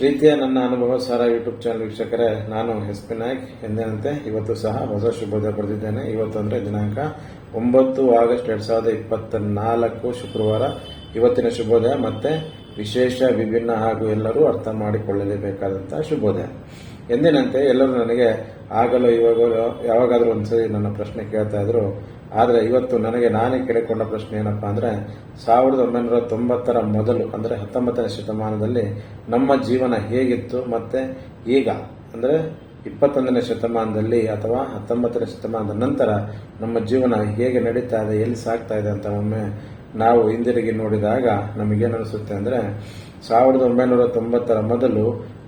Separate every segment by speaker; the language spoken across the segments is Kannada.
Speaker 1: ಪ್ರೀತಿಯ ನನ್ನ ಅನುಭವ ಸಾರ ಯೂಟ್ಯೂಬ್ ಚಾನಲ್ ವೀಕ್ಷಕರೇ, ನಾನು ಎಸ್ ಪಿ ನಾಯ್ಕ್. ಎಂದಿನಂತೆ, ಇವತ್ತು ಸಹ ಹೊಸ ಶುಭೋದಯ ಪಡೆದಿದ್ದೇನೆ. ಇವತ್ತು ಅಂದರೆ ದಿನಾಂಕ ಒಂಬತ್ತು ಆಗಸ್ಟ್ ಎರಡ್ ಸಾವಿರದ ಇಪ್ಪತ್ತ ನಾಲ್ಕು ಶುಕ್ರವಾರ. ಇವತ್ತಿನ ಶುಭೋದಯ ಮತ್ತೆ ವಿಶೇಷ, ವಿಭಿನ್ನ ಹಾಗೂ ಎಲ್ಲರೂ ಅರ್ಥ ಮಾಡಿಕೊಳ್ಳಲೇಬೇಕಾದಂಥ ಶುಭೋದಯ. ಎಂದಿನಂತೆ ಎಲ್ಲರೂ ನನಗೆ ಆಗಲೋ, ಇವಾಗಲೋ ಯಾವಾಗಾದರೂ ಒಂದ್ಸರಿ ನನ್ನ ಪ್ರಶ್ನೆ ಕೇಳ್ತಾ ಇದ್ರು ಆದರೆ ಇವತ್ತು ನನಗೆ ನಾನೇ ಕೇಳಿಕೊಂಡ ಪ್ರಶ್ನೆ ಏನಪ್ಪ ಅಂದರೆ ಸಾವಿರದ ಒಂಬೈನೂರ ತೊಂಬತ್ತರ ಮೊದಲು, ಅಂದರೆ ಹತ್ತೊಂಬತ್ತನೇ ಶತಮಾನದಲ್ಲಿ ನಮ್ಮ ಜೀವನ ಹೇಗಿತ್ತು ಮತ್ತೆ ಈಗ, ಅಂದರೆ ಇಪ್ಪತ್ತೊಂದನೇ ಶತಮಾನದಲ್ಲಿ ಅಥವಾ ಹತ್ತೊಂಬತ್ತನೇ ಶತಮಾನದ ನಂತರ ನಮ್ಮ ಜೀವನ ಹೇಗೆ ನಡೀತಾ ಇದೆ, ಎಲ್ಲಿ ಸಾಗ್ತಾ ಇದೆ ಅಂತ ಒಮ್ಮೆ ನಾವು ಹಿಂದಿರುಗಿ ನೋಡಿದಾಗ ನಮಗೇನಿಸುತ್ತೆ ಅಂದರೆ ಸಾವಿರದ ಒಂಬೈನೂರ ತೊಂಬತ್ತರ ಮೊದಲು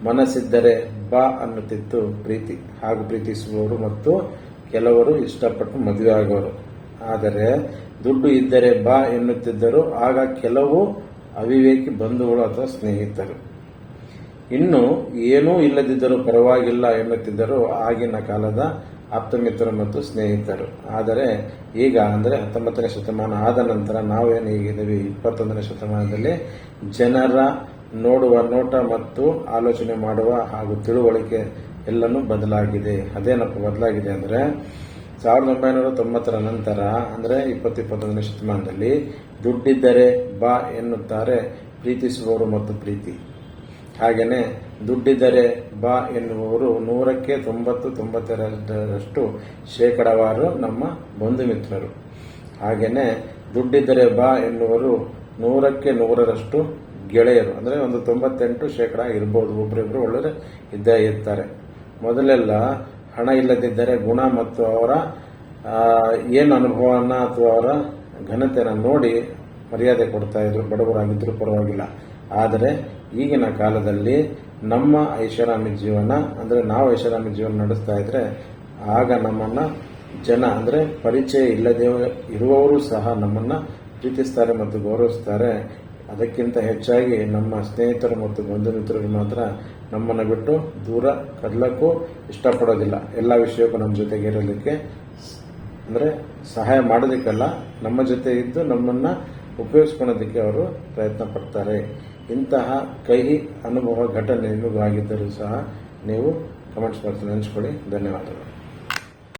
Speaker 1: ಮನಸ್ಸಿದ್ದರೆ ಬಾ ಅನ್ನುತ್ತಿತ್ತು ಪ್ರೀತಿ. ಹಾಗೂ ಪ್ರೀತಿಸುವವರು ಮತ್ತು ಕೆಲವರು ಇಷ್ಟಪಟ್ಟು ಮದುವೆ ಆಗೋರು ಆದರೆ ದುಡ್ಡು ಇದ್ದರೆ ಬಾ ಎನ್ನುತ್ತಿದ್ದರು, ಆಗ ಕೆಲವು ಅವಿವೇಕಿ ಬಂಧುಗಳು ಅಥವಾ ಸ್ನೇಹಿತರು. ಇನ್ನು ಏನೂ ಇಲ್ಲದಿದ್ದರೂ ಪರವಾಗಿಲ್ಲ ಎನ್ನುತ್ತಿದ್ದರು ಆಗಿನ ಕಾಲದ ಆಪ್ತಮಿತ್ರರು ಮತ್ತು ಸ್ನೇಹಿತರು. ಆದರೆ ಈಗ ಅಂದರೆ ಹತ್ತೊಂಬತ್ತನೇ ಶತಮಾನ ಆದ ನಂತರ ನಾವೇನು ಈಗಿದ್ದೀವಿ ಇಪ್ಪತ್ತೊಂದನೇ ಶತಮಾನದಲ್ಲಿ ಜನರ ನೋಡುವ ನೋಟ ಮತ್ತು ಆಲೋಚನೆ ಮಾಡುವ ಹಾಗೂ ತಿಳುವಳಿಕೆ ಎಲ್ಲನೂ ಬದಲಾಗಿದೆ. ಅದೇನಪ್ಪ ಬದಲಾಗಿದೆ ಅಂದರೆ ಸಾವಿರದ ಒಂಬೈನೂರ ತೊಂಬತ್ತರ ನಂತರ, ಅಂದರೆ ಇಪ್ಪತ್ತು ಇಪ್ಪತ್ತೊಂದನೇ ಶತಮಾನದಲ್ಲಿ, ದುಡ್ಡಿದ್ದರೆ ಬಾ ಎನ್ನುತ್ತಾರೆ ಪ್ರೀತಿಸುವವರು ಮತ್ತು ಪ್ರೀತಿ. ಹಾಗೆಯೇ, ದುಡ್ಡಿದ್ದರೆ ಬಾ ಎನ್ನುವವರು ನೂರಕ್ಕೆ ತೊಂಬತ್ತು, ತೊಂಬತ್ತೆರಡರಷ್ಟು ಶೇಕಡವಾರು ನಮ್ಮ ಬಂಧು ಮಿತ್ರರು ಹಾಗೆಯೇ, ದುಡ್ಡಿದ್ದರೆ ಬಾ ಎನ್ನುವರು ನೂರಕ್ಕೆ ನೂರರಷ್ಟು ಗೆಳೆಯರು. ಅಂದರೆ ಒಂದು ತೊಂಬತ್ತೆಂಟು ಶೇಕಡ ಇರ್ಬೋದು ಒಬ್ಬರಿಬ್ಬರು ಒಳ್ಳೆಯ ಇದ್ದೇ ಇರ್ತಾರೆ. ಮೊದಲೆಲ್ಲ ಹಣ ಇಲ್ಲದಿದ್ದರೆ ಗುಣ ಮತ್ತು ಅವರ ಏನು ಅನುಭವನ ಅಥವಾ ಅವರ ಘನತೆನ ನೋಡಿ ಮರ್ಯಾದೆ ಕೊಡ್ತಾ ಇದ್ರು ಬಡವರಾಗಿದ್ದರೂ ಪರವಾಗಿಲ್ಲ. ಆದರೆ ಈಗಿನ ಕಾಲದಲ್ಲಿ ನಮ್ಮ ಐಷಾರಾಮಿ ಜೀವನ, ಅಂದರೆ ನಾವು ಐಷಾರಾಮಿ ಜೀವನ ನಡೆಸ್ತಾ ಇದ್ರೆ ಆಗ ನಮ್ಮನ್ನ ಜನ, ಅಂದರೆ ಪರಿಚಯ ಇಲ್ಲದೆ ಇರುವವರು ಸಹ ನಮ್ಮನ್ನ ಪ್ರೀತಿಸ್ತಾರೆ ಮತ್ತು ಗೌರವಿಸ್ತಾರೆ. ಅದಕ್ಕಿಂತ ಹೆಚ್ಚಾಗಿ ನಮ್ಮ ಸ್ನೇಹಿತರು ಮತ್ತು ಬಂಧು ಮಿತ್ರರು ಮಾತ್ರ ನಮ್ಮನ್ನು ಬಿಟ್ಟು ದೂರ ಕದಲಕ್ಕೂ ಇಷ್ಟಪಡೋದಿಲ್ಲ. ಎಲ್ಲ ವಿಷಯಕ್ಕೂ ನಮ್ಮ ಜೊತೆಗೆ ಇರಲಿಕ್ಕೆ ಅಂದರೆ ಸಹಾಯ ಮಾಡೋದಕ್ಕಲ್ಲ, ನಮ್ಮ ಜೊತೆ ಇದ್ದು ನಮ್ಮನ್ನು ಉಪಯೋಗಿಸ್ಕೊಳೋದಕ್ಕೆ ಅವರು ಪ್ರಯತ್ನ ಪಡ್ತಾರೆ. ಇಂತಹ ಕಹಿ ಅನುಭವ ಘಟನೆ ನಿಮಗೂ ಆಗಿದ್ದರೂ ಸಹ ನೀವು ಕಮೆಂಟ್ಸ್ ಮಾಡ್ತೀನಿ ನೆನೆಸ್ಕೊಳ್ಳಿ ಧನ್ಯವಾದಗಳು.